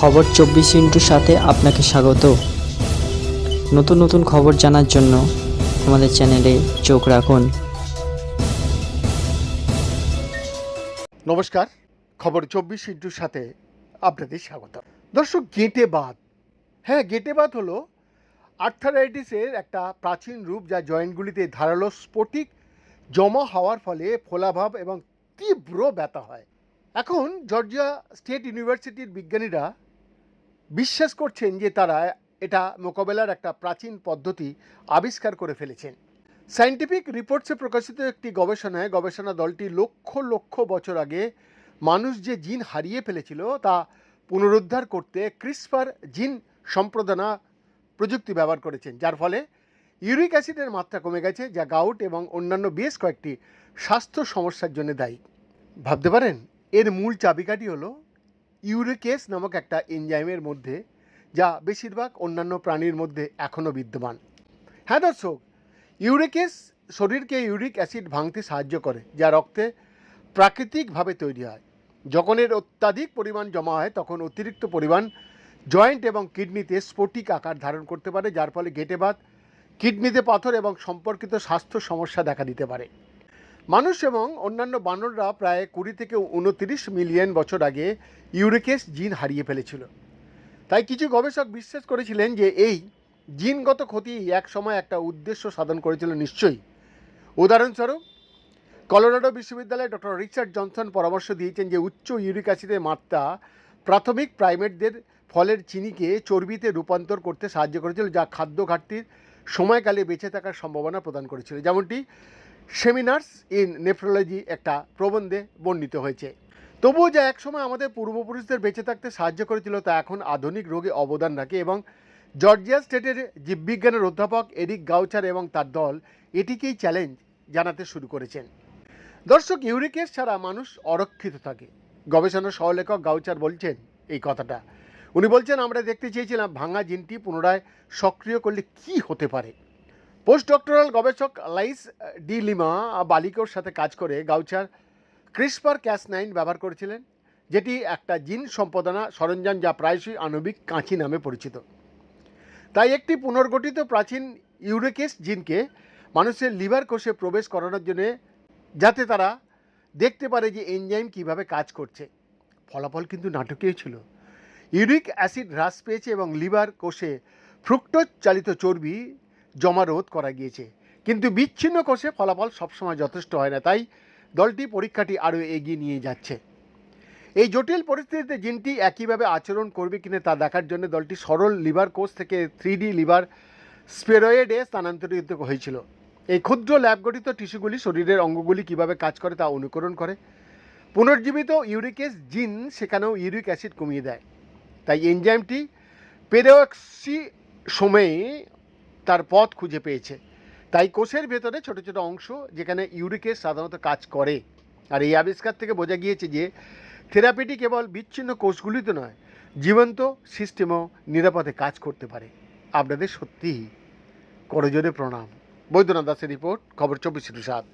খবর চব্বিশ ইন্টুর সাথে আপনাকে স্বাগত। নতুন নতুন খবর জানার জন্য আমাদের চ্যানেলে চোখ রাখুন। নমস্কার, খবর চব্বিশ ইন্টুর সাথে আপনাদের স্বাগত দর্শক গেঁটে বাত হ্যাঁ গেঁটে বাত হলো আর্থারাইটিসের একটা প্রাচীন রূপ যা জয়েন্টগুলিতে ধারালো স্ফটিক জমা হওয়ার ফলে ফোলাভাব এবং তীব্র ব্যথা হয়। এখন জর্জিয়া স্টেট ইউনিভার্সিটির বিজ্ঞানীরা বিশ্বাস করছেন যে তারা এটা মোকাবেলার একটা প্রাচীন পদ্ধতি আবিষ্কার করে ফেলেছেন। সায়েন্টিফিক রিপোর্টসে প্রকাশিত একটি গবেষণায় গবেষণা দলটি লক্ষ লক্ষ বছর আগে মানুষ যে জিন হারিয়ে ফেলেছিল তা পুনরুদ্ধার করতে ক্রিসপার জিন সম্প্রদানা প্রযুক্তি ব্যবহার করেছেন, যার ফলে ইউরিক অ্যাসিডের মাত্রা কমে গেছে, যা গাউট এবং অন্যান্য বেশ কয়েকটি স্বাস্থ্য সমস্যার জন্য দায়ী। ভাবতে পারেন, এর মূল চাবিকাঠি হলো ইউরিকেস নামক একটা এনজাইমের মধ্যে, যা বেশিরভাগ অন্যান্য প্রাণীর মধ্যে এখনও বিদ্যমান। হ্যাঁ দর্শক, ইউরিকেস শরীরকে ইউরিক অ্যাসিড ভাঙতে সাহায্য করে, যা রক্তে প্রাকৃতিকভাবে তৈরি হয়। যখন এর অত্যাধিক পরিমাণ জমা হয়, তখন অতিরিক্ত পরিমাণ জয়েন্ট এবং কিডনিতে স্ফটিক আকার ধারণ করতে পারে, যার ফলে গেটেবাত কিডনিতে পাথর এবং সম্পর্কিত স্বাস্থ্য সমস্যা দেখা দিতে পারে। মানুষ এবং অন্যান্য বানররা প্রায় কুড়ি থেকে উনতিরিশ মিলিয়ন বছর আগে ইউরিকেস জিন হারিয়ে ফেলেছিল। তাই কিছু গবেষক বিশ্বাস করেছিলেন যে এই জিনগত ক্ষতি এক সময় একটা উদ্দেশ্য সাধন করেছিল নিশ্চয়ই। উদাহরণস্বরূপ, কলোরাডো বিশ্ববিদ্যালয়ে ডক্টর রিচার্ড জনসন পরামর্শ দিয়েছেন যে উচ্চ ইউরিক অ্যাসিডের মাত্রা প্রাথমিক প্রাইমেটদের ফলের চিনিকে চর্বিতে রূপান্তর করতে সাহায্য করেছিল, যা খাদ্য ঘাটতির সময়কালে বেঁচে থাকার সম্ভাবনা প্রদান করেছিল। যেমনটি সেমিনার্স ইন নেফ্রোলজি একটা প্রবন্ধে বর্ণিত হয়েছে। তবুও যা একসময় আমাদের পূর্বপুরুষদের বেঁচে থাকতে সাহায্য করেছিল তা এখন আধুনিক রোগে অবদান রাখে এবং জর্জিয়া স্টেটের জীববিজ্ঞানের অধ্যাপক এরিক গাউচার এবং তার দল এটিকেই চ্যালেঞ্জ জানাতে শুরু করেছেন। দর্শক ইউরিকেস ছাড়া মানুষ অরক্ষিত থাকে। গবেষণা সহলেখক গাউচার বলছেন এই কথাটা। উনি বলছেন, আমরা দেখতে চেয়েছিলাম ভাঙা জিনটি পুনরায় সক্রিয় করলে কি হতে পারে? পোস্ট ডক্টরাল গবেষক লাইস ডি লিমা বালিকোর সাথে কাজ করে গাউচার ক্রিসপার ক্যাস নাইন ব্যবহার করেছিলেন, যেটি একটা জিন সম্পাদনা সরঞ্জাম যা প্রায়শই আণবিক কাঁচি নামে পরিচিত। তাই একটি পুনর্গঠিত প্রাচীন ইউরেকেস জিনকে মানুষের লিভার কোষে প্রবেশ করানোর জন্য যাতে তারা দেখতে পারে যে এনজাইম কীভাবে কাজ করছে। ফলাফল কিন্তু নাটকীয় ছিল। ইউরিক অ্যাসিড হ্রাস পেয়েছে এবং লিভার কোষে ফ্রুক্টোজ চালিত চর্বি জমা রোধ করা গিয়েছে। কিন্তু বিচ্ছিন্ন কোষে ফলাফল সবসময় যথেষ্ট হয় না, তাই দলটি পরীক্ষাটি আরও এগিয়ে নিয়ে যাচ্ছে। এই জটিল পরিস্থিতিতে জিনটি একইভাবে আচরণ করবে কিনা তা দেখার জন্য দলটি সরল লিভার কোষ থেকে থ্রি লিভার স্পেরয়েডে স্থানান্তরিত হয়েছিল। এই ক্ষুদ্র ল্যাব গঠিত টিস্যুগুলি শরীরের অঙ্গগুলি কীভাবে কাজ করে তা অনুকরণ করে। পুনর্জীবিত ইউরিকেস জিন সেখানেও ইউরিক অ্যাসিড কমিয়ে দেয়। তাই এনজাইমটি পেরোক্সি সময়ে তার পথ খুঁজে পেয়েছে। তাই কোষের ভেতরে ছোট ছোট অংশ যেখানে ইউরিকেস সাধারণত কাজ করে। আর এই আবিষ্কার থেকে বোঝা গিয়েছে যে থেরাপিটি কেবল বিচ্ছিন্ন কোষগুলিতে নয়, জীবন্ত সিস্টেমও নিরাপদে কাজ করতে পারে। আপনাদের সত্যিই করজোরে প্রণাম। বৈদ্যনাথ দাসের রিপোর্ট, খবর চব্বিশ সাত